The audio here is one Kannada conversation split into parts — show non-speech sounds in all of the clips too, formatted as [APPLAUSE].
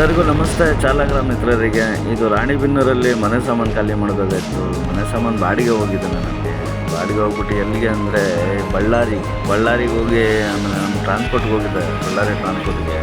ಎಲ್ಲರಿಗೂ ನಮಸ್ತೆ, ಚಾಲಕರ ಮಿತ್ರರಿಗೆ. ಇದು ರಾಣಿಬೆನ್ನೂರಲ್ಲಿ ಮನೆ ಸಾಮಾನು ಖಾಲಿ ಮಾಡಬೇಕಾಯ್ತು ಮನೆ ಸಾಮಾನು ಬಾಡಿಗೆ ಹೋಗಿದ್ದೆ ನನಗೆ. ಬಾಡಿಗೆ ಹೋಗ್ಬಿಟ್ಟು ಎಲ್ಲಿಗೆ ಅಂದರೆ ಬಳ್ಳಾರಿ. ಬಳ್ಳಾರಿಗೆ ಹೋಗಿ ಆಮೇಲೆ ನಮ್ಮ ಟ್ರಾನ್ಸ್ಪೋರ್ಟ್ಗೆ ಹೋಗಿದ್ದೆ. ಬಳ್ಳಾರಿ ಟ್ರಾನ್ಸ್ಪೋರ್ಟ್ಗೆ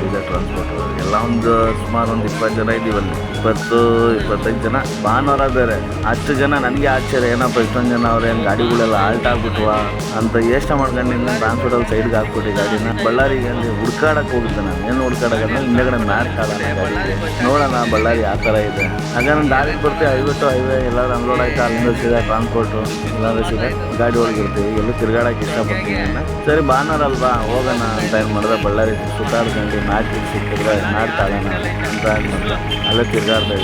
ಸೀದಾ ಟ್ರಾನ್ಸ್ಪೋರ್ಟ್ ಎಲ್ಲ ಒಂದು ಸುಮಾರು ಒಂದು ಇಪ್ಪತ್ತು ಜನ ಇದ್ದೀವಲ್ಲಿ ಇಪ್ಪತ್ತು, ಇಪ್ಪತ್ತೈದು ಜನ. ಭಾನುವಾರ ಬೇರೆ. ಹತ್ತು ಜನ ನನಗೆ ಆಶ್ಚರ್ಯ. ಏನಪ್ಪ ಇಷ್ಟೊಂದು ಜನ ಅವ್ರೇನು ಗಾಡಿಗಳೆಲ್ಲ ಆಲ್ಟ್ ಆಗ್ಬಿಟ್ವಾ ಅಂತ ಯೋಚನೆ ಮಾಡ್ಕೊಂಡು ನಿನ್ನ ಟ್ರಾನ್ಸ್ಪೋರ್ಟಲ್ಲಿ ಸೈಡ್ಗೆ ಹಾಕ್ಬಿಟ್ಟು ಗಾಡಿನ. ಬಳ್ಳಾರಿಗೆ ಅಲ್ಲಿ ಹುಡ್ಕಾಡಕ್ಕೆ ಹೋಗಿದ್ದೆ ನಾನು. ಏನು ಹುಡ್ಕಾಡಕ್ಕೆ ಹಿಂದೆಗಡೆ ಮ್ಯಾಟ್ ಗಾಡಿಗೆ. ನೋಡೋಣ ಬಳ್ಳಾರಿ ಆ ಥರ ಇದೆ. ಹಾಗೆ ನಾನು ದಾರಿಗೆ ಬರ್ತೀವಿ. ಐವತ್ತು ಹೈವೇ ಎಲ್ಲರೂ ಅನ್ಲೋಡ್ ಆಯ್ತು? ಅಲ್ಲಿಂದ ಸೀದಾ ಟ್ರಾನ್ಸ್ಪೋರ್ಟು ಎಲ್ಲರೂ ಸೀದಾ ಗಾಡಿ ಒಳಗಿರ್ತೀವಿ ಎಲ್ಲೂ ತಿರ್ಗಾಡಕ್ಕೆ ಇಷ್ಟಪಡ್ತೀನಿ ಸರಿ, ಭಾನುವಾರ ಅಲ್ವಾ? ಹೋಗೋಣ ಅಂತ ಏನು ಮಾಡಿದ್ರೆ ಬಳ್ಳಾರಿ ಸುತ್ತಾಡ್ಕೊಂಡು ಮ್ಯಾಟ್ ಸಿಕ್ಕಿದ್ರೆ ಮ್ಯಾಟ್ ತಗೋಣ ಅಂತ ಅಂದ್ಬಿಟ್ಟು ಅಲ್ಲೇ ತಿರ್ಗಾಡ್ತಾ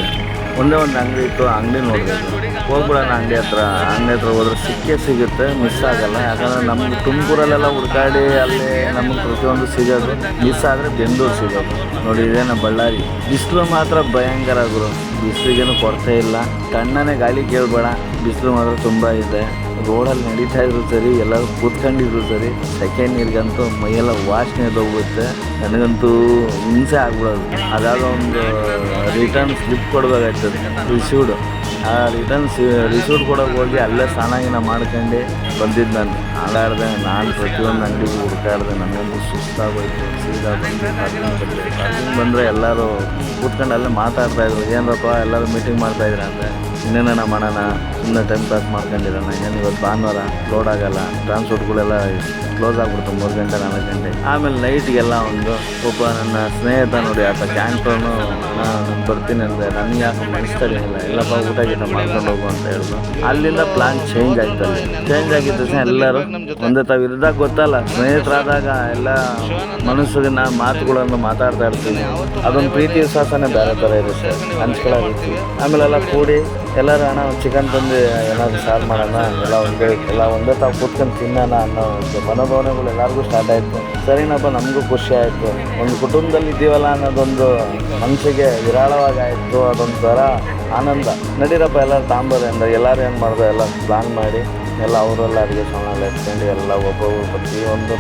ಒಂದೇ ಒಂದು ಅಂಗಡಿ ಇತ್ತು ಅಂಗಡಿ ನೋಡಬೇಕು. ಹೋಗ್ಬಿಡೋಣ ಅಂಗಡಿ ಹತ್ರ. ಅಂಗಡಿ ಹತ್ರ ಹೋದ್ರೆ ಸಿಕ್ಕೇ ಸಿಗುತ್ತೆ ಮಿಸ್ ಆಗಲ್ಲ. ಯಾಕಂದ್ರೆ ನಮ್ಮ ತುಮಕೂರಲ್ಲೆಲ್ಲ ಹುಡ್ಕಾಡಿ ಅಲ್ಲಿ ನಮಗೆ ಪ್ರತಿಯೊಂದು ಸಿಗೋದು. ಮಿಸ್ ಆದರೆ ಬೆಂಗಳೂರು ಸಿಗೋದು. ನೋಡಿ, ಇದೇನ ಬಳ್ಳಾರಿ. ಬಿಸಿಲು ಮಾತ್ರ ಭಯಂಕರ ಗುರು. ಬಿಸಿಲಿಗೇನು ಕೊರತೆ ಇಲ್ಲ. ತಣ್ಣನೆ ಗಾಳಿ ಕೇಳಬೇಡ. ಬಿಸಿಲು ಮಾತ್ರ ತುಂಬ ಇದೆ. ರೋಡಲ್ಲಿ ನಡೀತಾ ಇದ್ರು ಸರಿ, ಎಲ್ಲರೂ ಕೂತ್ಕೊಂಡಿದ್ರು ಸರಿ ಸೆಕೆಂಡ್ ನೀರಿಗಂತೂ ಮೈಯೆಲ್ಲ ವಾಸನೆ ಹೋಗುತ್ತೆ ನನಗಂತೂ ಹಿಂಸೆ ಆಗ್ಬಿಡೋದು. ಅದಾದ ಒಂದು ರಿಟರ್ನ್ ಸ್ಲಿಪ್ ಕೊಡಬೇಕಾಗ್ತದೆ ರಿಸೀವ್ಡ್ ಆ ರಿಟರ್ನ್ ರಿಸೀವ್ಡ್ ಕೊಡೋಕೆ ಹೋಗಿ ಅಲ್ಲೇ ಸ್ನಾನ ಮಾಡ್ಕೊಂಡು ಬಂದಿದ್ದು ನಾನು. ಆಡಾಡ್ದೆ ನಾನು ಪ್ರತಿಯೊಂದು ಅಂಗಡಿಗೂ ಹುಡುಕಾಡ್ದೆ ನನಗಂತೂ ಸುಸ್ತಾಗೋಯ್ತು, ಸೀದಾ ಬಂದು ಬಂದರೆ ಎಲ್ಲರೂ ಕೂತ್ಕೊಂಡು ಅಲ್ಲೇ ಮಾತಾಡ್ತಾಯಿದ್ರು ಏನಪ್ಪ ಎಲ್ಲರೂ ಮೀಟಿಂಗ್ ಮಾಡ್ತಾಯಿದ್ರೆ ಅಂದರೆ ಇನ್ನೇನ ಮಾಡೋಣ ಸುಮ್ಮನೆ ಟೈಮ್ ಪಾಸ್ ಮಾಡ್ಕೊಂಡಿರೋಣ ಏನು ಇವತ್ತು ಭಾನುವಾರ ಲೋಡ್ ಆಗಲ್ಲ. ಟ್ರಾನ್ಸ್ಪೋರ್ಟ್ಗಳೆಲ್ಲ ಕ್ಲೋಸ್ ಆಗ್ಬಿಡ್ತು, ಮೂರು ಗಂಟೆ, ನಾಲ್ಕು ಗಂಟೆ. ಆಮೇಲೆ ನೈಟ್ಗೆಲ್ಲ ಒಂದು ಒಬ್ಬ ನನ್ನ ಸ್ನೇಹಿತ ನೋಡಿ, ಆತ ಕ್ಯಾಂಟೋನು ನಾನು ಬರ್ತೀನಿ ಅಂದರೆ ನನಗೆ ಯಾಕೆ ಎಲ್ಲ ಇಲ್ಲಪ್ಪ, ಊಟ ಗೀಟ ಮಾಡ್ಕೊಂಡು ಹೋಗು ಅಂತ ಹೇಳಿದ್ರು ಅಲ್ಲಿಂದ ಪ್ಲಾನ್ ಚೇಂಜ್ ಆಯ್ತು ಚೇಂಜ್ ಆಗಿದ್ದ ಎಲ್ಲರೂ ಒಂದೇ ತಾವು ಇದ್ದಾಗ ಗೊತ್ತಲ್ಲ, ಸ್ನೇಹಿತರಾದಾಗ ಎಲ್ಲ ಮನಸ್ಸಿನ ಮಾತುಗಳನ್ನು ಮಾತಾಡ್ತಾ ಇರ್ತೀನಿ ಅದೊಂದು ಪ್ರೀತಿ ವಿಶ್ವಾಸನೇ ಬೇರೆ ಥರ ಇರುತ್ತೆ. ಹಂಚ್ಕೊಳ್ಳೋ ರೀತಿ. ಆಮೇಲೆಲ್ಲ ಕೂಡಿ ಎಲ್ಲರೂ ಅಣ್ಣ ಒಂದು ಚಿಕನ್ ತಂದು ಏನಾದರೂ ಸಾರು ಮಾಡೋಣ, ಎಲ್ಲ ಒಂದೇ ಎಲ್ಲ ಒಂದೇ ತಾವು ಕೂತ್ಕೊಂಡು ತಿನ್ನೋಣ ಅನ್ನೋ ಒಂದು ಮನೋಭಾವನೆಗಳು ಎಲ್ಲರಿಗೂ ಸ್ಟಾರ್ಟ್ ಆಯಿತು. ಸರಿನಪ್ಪ, ನಮಗೂ ಖುಷಿ ಆಯಿತು. ಒಂದು ಕುಟುಂಬದಲ್ಲಿ ಇದ್ದೀವಲ್ಲ ಅನ್ನೋದೊಂದು ಮನಸ್ಸಿಗೆ ವಿರಾಳವಾಗಿ ಆಯಿತು. ಅದೊಂಥರ ಆನಂದ. ನಡೀರಪ್ಪ, ಎಲ್ಲರೂ ತಾಂಬೋದೆ ಅಂದ್ರೆ ಎಲ್ಲರೂ ಏನು ಮಾಡಿದೆ, ಎಲ್ಲ ಪ್ಲಾನ್ ಮಾಡಿ. ಎಲ್ಲ ಅವರೆಲ್ಲ ಅಡುಗೆ ಸಾಮಾನೆಲ್ಲ ಎತ್ಕೊಂಡು ಎಲ್ಲ ಒಬ್ಬೊಬ್ರು ಪ್ರತಿಯೊಂದೂ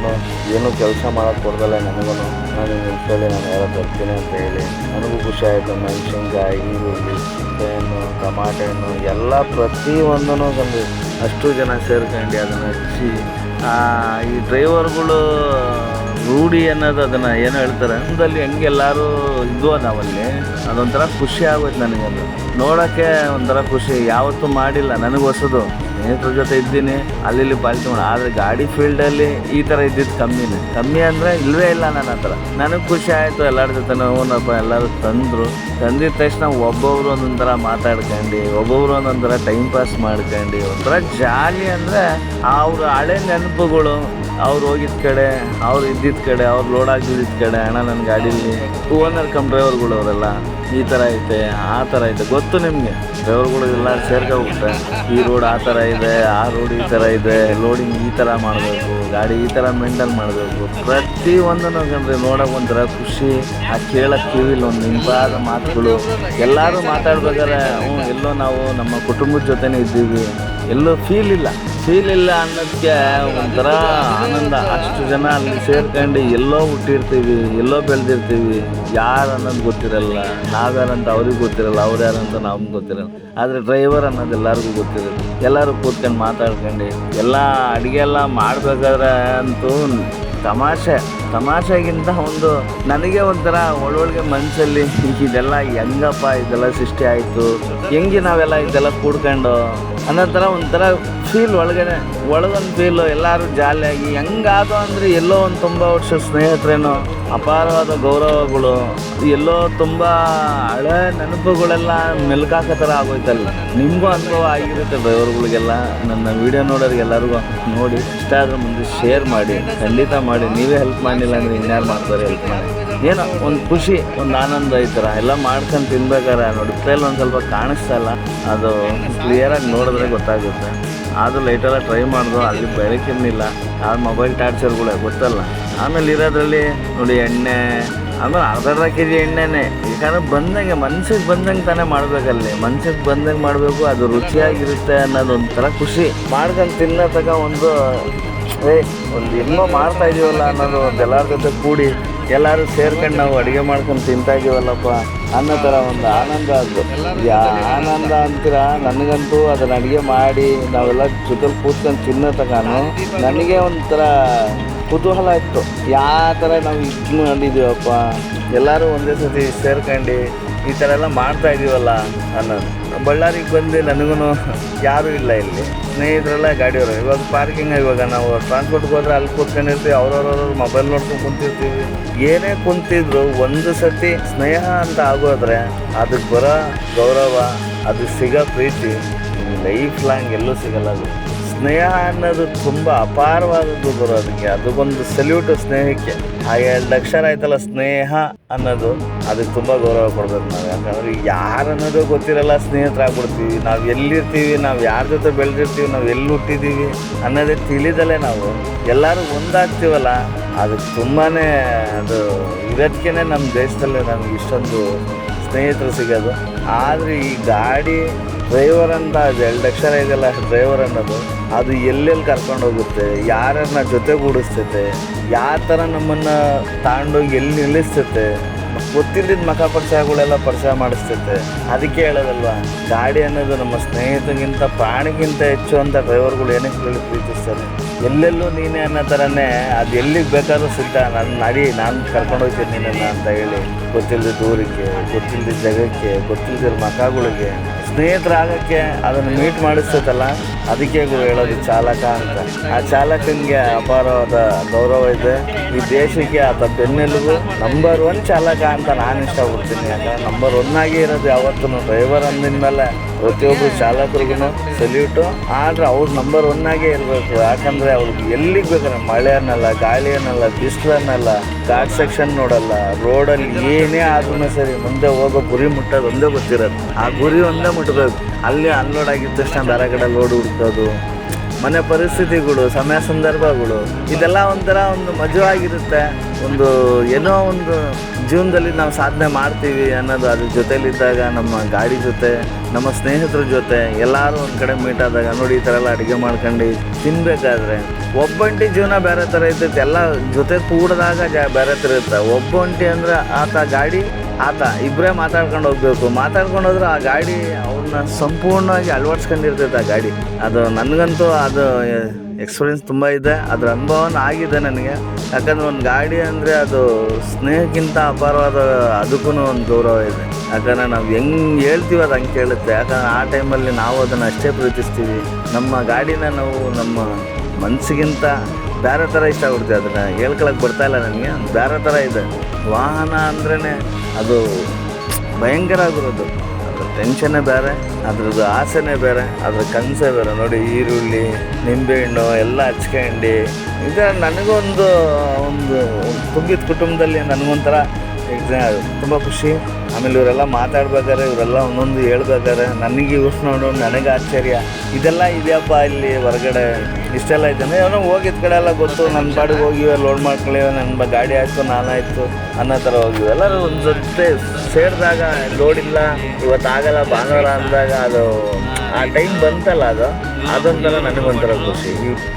ಏನೂ ಕೆಲಸ ಮಾಡೋಕ್ಕೆ ಕೊಡ್ದಲ್ಲ ನನಗೂ ನಾನು ನಿಂತ್ಕೊಳ್ಳಿ ನಾನು ಯಾರೋ ಬರ್ತೀನಿ ಅಂತ ಹೇಳಿ ನನಗೂ ಖುಷಿ ಆಯಿತು. ಮೆಣಸಿನ್ಕಾಯಿ ಈರುಳ್ಳಿ ಹಣ್ಣು ಟಮಾಟೆ ಹಣ್ಣು ಎಲ್ಲ ಪ್ರತಿಯೊಂದೂ ಬಂದು ಅಷ್ಟು ಜನ ಸೇರ್ಕೊಂಡು ಅದನ್ನು ಹಚ್ಚಿ ಈ ಡ್ರೈವರ್ಗಳು ರೂಢಿ ಅನ್ನೋದು ಅದನ್ನು ಏನು ಹೇಳ್ತಾರೆ? ಅಂದಲ್ಲಿ ಹೆಂಗೆ ಎಲ್ಲರೂ ಇದ್ವೋ ನಾವಲ್ಲಿ, ಅದೊಂಥರ ಖುಷಿ ಆಗೋಯ್ತು ನನಗೊಂದು ನೋಡೋಕ್ಕೆ ಒಂಥರ ಖುಷಿ, ಯಾವತ್ತೂ ಮಾಡಿಲ್ಲ, ನನಗೆ ಹೊಸದು. ಸ್ನೇಹಿತರ ಜೊತೆ ಇದ್ದೀನಿ ಅಲ್ಲಿ ಪಾಲಿಕೆ ಮಾಡಿ, ಆದರೆ ಗಾಡಿ ಫೀಲ್ಡಲ್ಲಿ ಈ ಥರ ಇದ್ದಿದ್ದು ಕಮ್ಮಿನೇ. ಕಮ್ಮಿ ಅಂದರೆ ಇಲ್ಲವೇ ಇಲ್ಲ ನನ್ನ ಹತ್ರ. ನನಗೆ ಖುಷಿ ಆಯಿತು ಎಲ್ಲರ ಜೊತೆ ಹೂನಪ್ಪ ಎಲ್ಲರೂ ತಂದರು. ತಂದಿದ ತಕ್ಷಣ ಒಬ್ಬೊಬ್ರು ಒಂದೊಂಥರ ಥರ ಮಾತಾಡ್ಕೊಂಡು, ಒಬ್ಬೊಬ್ರು ಒಂದೊಂಥರ ಟೈಮ್ ಪಾಸ್ ಮಾಡ್ಕೊಂಡು, ಒಂಥರ ಜಾಲಿ ಅಂದರೆ ಅವ್ರ ಹಳೆ ನೆನಪುಗಳು ಅವ್ರು ಹೋಗಿದ್ದ ಕಡೆ, ಅವ್ರು ಇದ್ದಿದ್ದ ಕಡೆ, ಅವ್ರು ಲೋಡ್ ಆಗಿದ್ದಿದ್ದ ಕಡೆ, ಅಣ್ಣ ನನ್ನ ಗಾಡೀಲಿ ಓನರ್ ಕಮ್ ಡ್ರೈವರ್ಗಳು ಅವರೆಲ್ಲ ಈ ಥರ ಐತೆ, ಆ ಥರ ಐತೆ. ಗೊತ್ತು ನಿಮಗೆ? ಡ್ರೈವರ್ಗಳು ಎಲ್ಲ ಸೇರ್ಕೊಬಿಟ್ರೆ ಈ ರೋಡ್ ಆ ಥರ ಇದೆ, ಆ ರೋಡ್ ಈ ಥರ ಇದೆ ಲೋಡಿಂಗ್ ಈ ಥರ ಮಾಡಬೇಕು, ಗಾಡಿ ಈ ಥರ ಮೇಂಟೈನ್ ಮಾಡಬೇಕು. ಪ್ರತಿ ಒಂದನ್ನು ಅಂದರೆ ನೋಡೋಕೆ ಒಂಥರ ಖುಷಿ, ಆ ಕೇಳೋಕ್ಕೆ ಕಿವಿಲಿ ಒಂದು ಇಂಪಾದ ಮಾತುಗಳು. ಎಲ್ಲರೂ ಮಾತಾಡ್ಬೇಕಾದ್ರೆ, ಹ್ಞೂ, ಎಲ್ಲೋ ನಾವು ನಮ್ಮ ಕುಟುಂಬದ ಜೊತೆನೇ ಇದ್ದೀವಿ. ಎಲ್ಲೋ ಫೀಲ್ ಇಲ್ಲ. ಫೀಲ್ ಇಲ್ಲ ಅನ್ನೋದಕ್ಕೆ ಒಂಥರ ಆನಂದ. ಅಷ್ಟು ಜನ ಅಲ್ಲಿ ಸೇರ್ಕೊಂಡು ಎಲ್ಲೋ ಹುಟ್ಟಿರ್ತೀವಿ, ಎಲ್ಲೋ ಬೆಳೆದಿರ್ತೀವಿ. ಯಾರು ಅನ್ನೋದು ಗೊತ್ತಿರಲ್ಲ. ನಾವ್ಯಾರಂತ ಅವ್ರಿಗೆ ಗೊತ್ತಿರಲ್ಲ, ಅವ್ರು ಯಾರಂತ ನಮ್ಗೆ ಗೊತ್ತಿರಲ್ಲ. ಆದರೆ ಡ್ರೈವರ್ ಅನ್ನೋದು ಎಲ್ಲರಿಗೂ ಗೊತ್ತಿರುತ್ತೆ. ಎಲ್ಲರೂ ಕೂತ್ಕೊಂಡು ಮಾತಾಡ್ಕೊಂಡು, ಎಲ್ಲ ಅಡುಗೆ ಎಲ್ಲ ಮಾಡಬೇಕಾದ್ರೆ ಅಂತೂ ತಮಾಷೆ. ತಮಾಷೆಗಿಂತ ಒಂದು ನನಗೆ ಒಂಥರ ಒಳೊಳಗೆ ಮನಸ್ಸಲ್ಲಿ [LAUGHS] ಇದೆಲ್ಲ ಹೆಂಗಪ್ಪ ಇದೆಲ್ಲ ಸೃಷ್ಟಿ ಆಯಿತು. ಹೆಂಗೆ ನಾವೆಲ್ಲ ಇದೆಲ್ಲ ಕೂಡ್ಕೊಂಡು ಅನ್ನೋ ಥರ ಒಂಥರ ಫೀಲ್ ಒಳಗಡೆ, ಒಳಗೊಂದು ಫೀಲು ಎಲ್ಲರೂ ಜಾಲಿಯಾಗಿ. ಹೆಂಗಾದ ಅಂದರೆ ಎಲ್ಲೋ ಒಂದು ತುಂಬ ವರ್ಷ ಸ್ನೇಹಿತರೇನೋ, ಅಪಾರವಾದ ಗೌರವಗಳು, ಎಲ್ಲೋ ತುಂಬ ಹಳೆ ನೆನಪುಗಳೆಲ್ಲ ಮೆಲ್ಕಾಕೋ ಥರ ಆಗೋಯ್ತಲ್ಲ. ನಿಮಗೂ ಅನುಭವ ಆಗಿರುತ್ತೆ ಡ್ರೈವರ್ಗಳಿಗೆಲ್ಲ ನನ್ನ ವಿಡಿಯೋ ನೋಡೋರಿಗೆ ಎಲ್ಲರಿಗೂ ನೋಡಿ, ಇಷ್ಟ ಆದ್ರೆ ಮುಂದೆ ಶೇರ್ ಮಾಡಿ, ಖಂಡಿತ ಮಾಡಿ. ನೀವೇ ಹೆಲ್ಪ್ ಮಾಡಿಲ್ಲ ಅಂದರೆ ಇನ್ಯಾರು ಮಾಡ್ತಾರೆ ಹೆಲ್ಪ್ ಮಾಡಿ? ಏನೋ ಒಂದು ಖುಷಿ, ಒಂದು ಆನಂದ ಈ ಎಲ್ಲ ಮಾಡ್ಕೊಂಡು ತಿನ್ಬೇಕಾರೆ ನೋಡಿ ಒಂದು ಸ್ವಲ್ಪ ಕಾಣಿಸ್ತಾ ಇಲ್ಲ. ಅದು ಕ್ಲಿಯರಾಗಿ ನೋಡಿದ್ರೆ ಗೊತ್ತಾಗುತ್ತೆ. ಆದರೂ ಲೈಟೆಲ್ಲ ಟ್ರೈ ಮಾಡಿದ್ರು ಅಲ್ಲಿ ಬೆಳಕಿನ್ನಿಲ್ಲ ಆ ಮೊಬೈಲ್ ಟಾರ್ಚರ್ಗಳೇ ಗೊತ್ತಲ್ಲ? ಆಮೇಲೆ ಇರೋದ್ರಲ್ಲಿ ನೋಡಿ ಎಣ್ಣೆ, ಆಮೇಲೆ ಅರ್ಧ ಅರ್ಧ ಕೆ ಜಿ ಎಣ್ಣೆನೇ ಯಾಕಂದ್ರೆ ಬಂದಂಗೆ, ಮನ್ಸಿಗೆ ಬಂದಂಗೆ ತಾನೇ ಮಾಡಬೇಕಲ್ಲಿ. ಮನ್ಸಿಗೆ ಬಂದಂಗೆ ಮಾಡಬೇಕು, ಅದು ರುಚಿಯಾಗಿರುತ್ತೆ ಅನ್ನೋದು ಒಂಥರ ಖುಷಿ. ಮಾಡ್ಕೊಂಡು ತಿನ್ನೋ ತಗ ಒಂದು, ಏ, ಒಂದು ಇನ್ನೂ ಮಾಡ್ತಾ ಇದೀವಲ್ಲ ಅನ್ನೋದು ಒಂದು ಎಲ್ಲರ ಜೊತೆ ಕೂಡಿ ಎಲ್ಲರೂ ಸೇರ್ಕೊಂಡು ನಾವು ಅಡುಗೆ ಮಾಡ್ಕೊಂಡು ತಿಂತಾ ಇದೀವಲ್ಲಪ್ಪ ಅನ್ನೋ ಥರ ಒಂದು ಆನಂದ ಅದು ಯಾ ಆನಂದ ಅಂತೀರ? ನನಗಂತೂ ಅದನ್ನ ಅಡುಗೆ ಮಾಡಿ ನಾವೆಲ್ಲ ಜೊತೆಲಿ ಕೂತ್ಕೊಂಡು ತಿನ್ನೋ ತಗಾನು ನನಗೆ ಒಂಥರ ಕುತೂಹಲ ಇತ್ತು. ಯಾವ ಥರ ನಾವು ಇದು ಮಾಡಿದ್ದೀವಪ್ಪ? ಎಲ್ಲರೂ ಒಂದೇ ಸತಿ ಸೇರ್ಕೊಂಡು ಈ ಥರ ಎಲ್ಲ ಮಾಡ್ತಾ ಇದೀವಲ್ಲ ಅನ್ನೋದು. ಬಳ್ಳಾರಿಗೆ ಬಂದು ನನಗೂ ಯಾರೂ ಇಲ್ಲ ಇಲ್ಲಿ. ಸ್ನೇಹಿತರೆಲ್ಲ ಗಾಡಿಯವರು ಇವಾಗ ಪಾರ್ಕಿಂಗ್ ಇವಾಗ ನಾವು ಟ್ರಾನ್ಸ್ಪೋರ್ಟ್ಗೆ ಹೋದ್ರೆ ಅಲ್ಲಿ ಕೂತ್ಕೊಂಡಿರ್ತೀವಿ ಅವ್ರವ್ರವ್ರ ಮೊಬೈಲ್ ನೋಡ್ಕೊಂಡು ಕುಂತಿರ್ತೀವಿ. ಏನೇ ಕುಂತಿದ್ರು ಒಂದು ಸತಿ ಸ್ನೇಹ ಅಂತ ಆಗೋದ್ರೆ ಅದಕ್ಕೆ ಬರೋ ಗೌರವ, ಅದು ಸಿಗೋ ಪ್ರೀತಿ ಲೈಫ್ ಲಾಂಗ್ ಎಲ್ಲೂ ಸಿಗಲ್ಲ ಅದು. ಸ್ನೇಹ ಅನ್ನೋದು ತುಂಬ ಅಪಾರವಾದದ್ದು ಬರೋದಕ್ಕೆ ಅದು ಅದಕ್ಕೊಂದು ಸಲ್ಯೂಟ್ ಸ್ನೇಹಕ್ಕೆ. ಆ ಎರಡು ಅಕ್ಷರ ಆಯ್ತಲ್ಲ ಸ್ನೇಹ ಅನ್ನೋದು. ಅದಕ್ಕೆ ತುಂಬ ಗೌರವ ಕೊಡ್ಬೇಕು ನಾವು. ಯಾಕಂದ್ರೆ ಯಾರು ಅನ್ನೋದು ಗೊತ್ತಿರಲ್ಲ ಸ್ನೇಹಿತರಾಗ್ಬಿಡ್ತೀವಿ ನಾವು ಎಲ್ಲಿರ್ತೀವಿ, ನಾವು ಯಾರ ಜೊತೆ ಬೆಳೆದಿರ್ತೀವಿ, ನಾವು ಎಲ್ಲಿ ಹುಟ್ಟಿದ್ದೀವಿ ಅನ್ನೋದೇ ತಿಳಿದಲ್ಲೇ ನಾವು. ಎಲ್ಲರೂ ಒಂದಾಗ್ತೀವಲ್ಲ, ಅದಕ್ಕೆ ತುಂಬಾ ಅದು ಇದಕ್ಕೆ ನಮ್ಮ ದೇಶದಲ್ಲೇ ನಮ್ಗೆ ಇಷ್ಟೊಂದು ಸ್ನೇಹಿತರು ಸಿಗೋದು. ಆದರೆ ಈ ಗಾಡಿ ಡ್ರೈವರ್ ಅಂತ ಅದು ಎರಡು ಅಕ್ಷರ ಇದೆಯಲ್ಲ ಡ್ರೈವರ್ ಅನ್ನೋದು. ಅದು ಎಲ್ಲೆಲ್ಲಿ ಕರ್ಕೊಂಡು ಹೋಗುತ್ತೆ, ಯಾರನ್ನ ಜೊತೆಗೂಡಿಸ್ತೈತೆ ಯಾವ ಥರ ನಮ್ಮನ್ನು ತಾಂಡೋಗಿ ಎಲ್ಲಿ ನಿಲ್ಲಿಸ್ತೈತೆ ಗೊತ್ತಿಲ್ಲದ ಪರಿಚಯಗಳೆಲ್ಲ ಪರಿಚಯ ಮಾಡಿಸ್ತೈತೆ, ಅದಕ್ಕೆ ಹೇಳೋದಲ್ವ? ಗಾಡಿ ಅನ್ನೋದು ನಮ್ಮ ಸ್ನೇಹಿತಗಿಂತ ಪ್ರಾಣಿಗಿಂತ ಹೆಚ್ಚು ಅಂತ ಡ್ರೈವರ್ಗಳು ಏನಕ್ಕೆ ಹೇಳಿ ಪ್ರೀತಿಸ್ತಾರೆ. ಎಲ್ಲೆಲ್ಲೂ ನೀನೇ ಅನ್ನೋ ಥರನೇ ಅದು ಎಲ್ಲಿಗೆ ಬೇಕಾದ್ರೂ ಸಿದ್ಧ ನನ್ನ ನಡಿ, ನಾನು ಕರ್ಕೊಂಡು ಹೋಗ್ತೀನಿ ನಿನ್ನನ್ನು ಅಂತ ಹೇಳಿ ಗೊತ್ತಿಲ್ಲದ ದೂರಕ್ಕೆ ಗೊತ್ತಿಲ್ಲದ ಜಾಗಕ್ಕೆ ಗೊತ್ತಿಲ್ಲದ ಮಖಗಳಿಗೆ ಸ್ನೇಹಿತರಾಗಕ್ಕೆ ಅದನ್ನು ಮೀಟ್ ಮಾಡಿಸ್ತೈತಲ್ಲ? ಅದಕ್ಕೆ ಹೇಳೋದು ಚಾಲಕ ಅಂತ. ಆ ಚಾಲಕನಿಗೆ ಅಪಾರವಾದ ಗೌರವ ಇದೆ. ಈ ದೇಶಕ್ಕೆ ಆತ ಬೆನ್ನೆಲುಬು ನಂಬರ್ ಒನ್ ಚಾಲಕ ಅಂತ ನಾನು ಇಷ್ಟಪಡ್ತೀನಿ. ಯಾಕಂದ್ರೆ ನಂಬರ್ ಒನ್ ಆಗಿ ಇರೋದು ಯಾವತ್ತೂ ಡ್ರೈವರ್ ಅಂದಿನ ಮೇಲೆ ಪ್ರತಿಯೊಬ್ಬರು ಚಾಲಕರಿಗೂ ಸಲ್ಯೂಟು ಆದರೆ ಅವ್ರು ನಂಬರ್ ಒನ್ ಆಗೇ ಇರಬೇಕು. ಯಾಕಂದರೆ ಅವ್ರಿಗೆ ಎಲ್ಲಿಗೆ ಬೇಕಾದ್ರೆ ಮಳೆ ಅನ್ನಲ್ಲ ಗಾಳಿ ಅನ್ನಲ್ಲ ಬಿಸಿಲು ಅನ್ನಲ್ಲ ಘಾಟ್ ಸೆಕ್ಷನ್ ನೋಡಲ್ಲ ರೋಡಲ್ಲಿ ಏನೇ ಆದ್ರೂ ಸರಿ ಮುಂದೆ ಹೋಗೋ ಗುರಿ ಮುಟ್ಟೋದು ಒಂದೇ ಗೊತ್ತಿರೋದು. ಆ ಗುರಿ ಒಂದೇ ಮುಟ್ಟಬೇಕು ಅಲ್ಲಿ ಅನ್ಲೋಡ್ ಆಗಿದ್ದ ತಕ್ಷಣ ಬೇರೆ ಕಡೆ ಲೋಡ್ ಹುಡ್ಕೋದು ಮನೆ ಪರಿಸ್ಥಿತಿಗಳು, ಸಮಯ ಸಂದರ್ಭಗಳು, ಇದೆಲ್ಲ ಒಂಥರ ಒಂದು ಮಜವಾಗಿರುತ್ತೆ ಒಂದು ಏನೋ ಒಂದು ಜೀವನದಲ್ಲಿ ನಾವು ಸಾಧನೆ ಮಾಡ್ತೀವಿ ಅನ್ನೋದು ಅದ್ರ ಜೊತೇಲಿದ್ದಾಗ ನಮ್ಮ ಗಾಡಿ ಜೊತೆ, ನಮ್ಮ ಸ್ನೇಹಿತರ ಜೊತೆ, ಎಲ್ಲರೂ ಒಂದು ಕಡೆ ಮೀಟ್ ಆದಾಗ ನೋಡಿ ಈ ಥರ ಎಲ್ಲ ಅಡುಗೆ ಮಾಡ್ಕೊಂಡು ತಿನ್ನಬೇಕಾದ್ರೆ ಒಬ್ಬಂಟಿ ಜೀವನ ಬೇರೆ ಥರ ಇರ್ತೈತೆ. ಎಲ್ಲ ಜೊತೆ ಕೂಡಿದಾಗ ಬೇರೆ ಥರ ಇರುತ್ತೆ. ಒಬ್ಬಂಟಿ ಅಂದ್ರೆ ಆತ ಗಾಡಿ ಆತ ಇಬ್ಬರೇ ಮಾತಾಡ್ಕೊಂಡು ಹೋಗ್ಬೇಕು. ಮಾತಾಡ್ಕೊಂಡು ಹೋದ್ರೆ ಆ ಗಾಡಿ ಅವ್ರನ್ನ ಸಂಪೂರ್ಣವಾಗಿ ಅಳವಡಿಸ್ಕೊಂಡಿರ್ತೈತೆ ಆ ಗಾಡಿ. ಅದು ನನಗಂತೂ ಅದು ಎಕ್ಸ್ಪೀರಿಯನ್ಸ್ ತುಂಬ ಇದೆ. ಅದ್ರ ಅನುಭವನೂ ಆಗಿದೆ ನನಗೆ. ಯಾಕಂದ್ರೆ ಒಂದು ಗಾಡಿ ಅಂದರೆ ಅದು ಸ್ನೇಹಕ್ಕಿಂತ ಅಪಾರವಾದ ಅದಕ್ಕೂ ಒಂದು ಗೌರವ ಇದೆ. ಯಾಕಂದರೆ ನಾವು ಹೆಂಗೆ ಹೇಳ್ತೀವಿ ಅದು ಹಂಗೆ ಕೇಳುತ್ತೆ. ಯಾಕಂದ್ರೆ ಆ ಟೈಮಲ್ಲಿ ನಾವು ಅದನ್ನು ಅಷ್ಟೇ ಪ್ರೀತಿಸ್ತೀವಿ. ನಮ್ಮ ಗಾಡಿನ ನಾವು ನಮ್ಮ ಮನಸ್ಸಿಗಿಂತ ಬೇರೆ ಥರ ಆಗ್ಬಿಡ್ತೀವಿ ಅದನ್ನು ಹೇಳ್ಕೊಳಕ್ಕೆ ಬರ್ತಾ ಇಲ್ಲ ನನಗೆ. ಬೇರೆ ಥರ ಇದೆ. ವಾಹನ ಅಂದ್ರೇ ಅದು ಭಯಂಕರ ಆಗಿರೋದು. ಅದ್ರ ಟೆನ್ಷನ್ನೇ ಬೇರೆ, ಅದ್ರದ್ದು ಆಸೆನೇ ಬೇರೆ, ಅದ್ರ ಕನಸೇ ಬೇರೆ. ನೋಡಿ ಈರುಳ್ಳಿ, ನಿಂಬೆಹಣ್ಣು ಎಲ್ಲ ಹಚ್ಕೊಂಡು. ಈಗ ನನಗೊಂದು ಒಂದು ತುಂಬಿದ ಕುಟುಂಬದಲ್ಲಿ ನನಗೊಂಥರ ತುಂಬ ಖುಷಿ. ಆಮೇಲೆ ಇವರೆಲ್ಲ ಮಾತಾಡ್ಬೇಕಾದ್ರೆ, ಇವರೆಲ್ಲ ಒಂದೊಂದು ಹೇಳ್ಬೇಕಾದ್ರೆ, ನನಗೆ ನೋಡು, ನನಗೆ ಆಶ್ಚರ್ಯ. ಇದೆಲ್ಲ ಇದೆಯಪ್ಪ ಇಲ್ಲಿ ಹೊರಗಡೆ? ಇಷ್ಟೆಲ್ಲ ಇದ್ದಾನೆ. ಏನೋ ಹೋಗಿದ್ದ ಕಡೆ ಎಲ್ಲ ಗೊತ್ತು. ನನ್ನ ಪಾಡಿಗೆ ಹೋಗಿ ಲೋಡ್ ಮಾಡ್ಕೊಳ್ಳಿವೆ. ನನ್ನ ಗಾಡಿ ಆಯಿತು ನಾನಾಯಿತು ಅನ್ನೋ ಥರ ಹೋಗಿವೆ. ಎಲ್ಲರೂ ಒಂದು ಜೊತೆ ಸೇರಿದಾಗ ಲೋಡ್ ಇಲ್ಲ. ಇವತ್ತು ಆಗಲ್ಲ, ಭಾನುವಾರ ಅಂದಾಗ ಅದು, ಆ ಟೈಮ್ ಬಂತಲ್ಲ ಅದು? ಅದೊಂಥರ ನನಗೊಂಥರ ಖುಷಿ.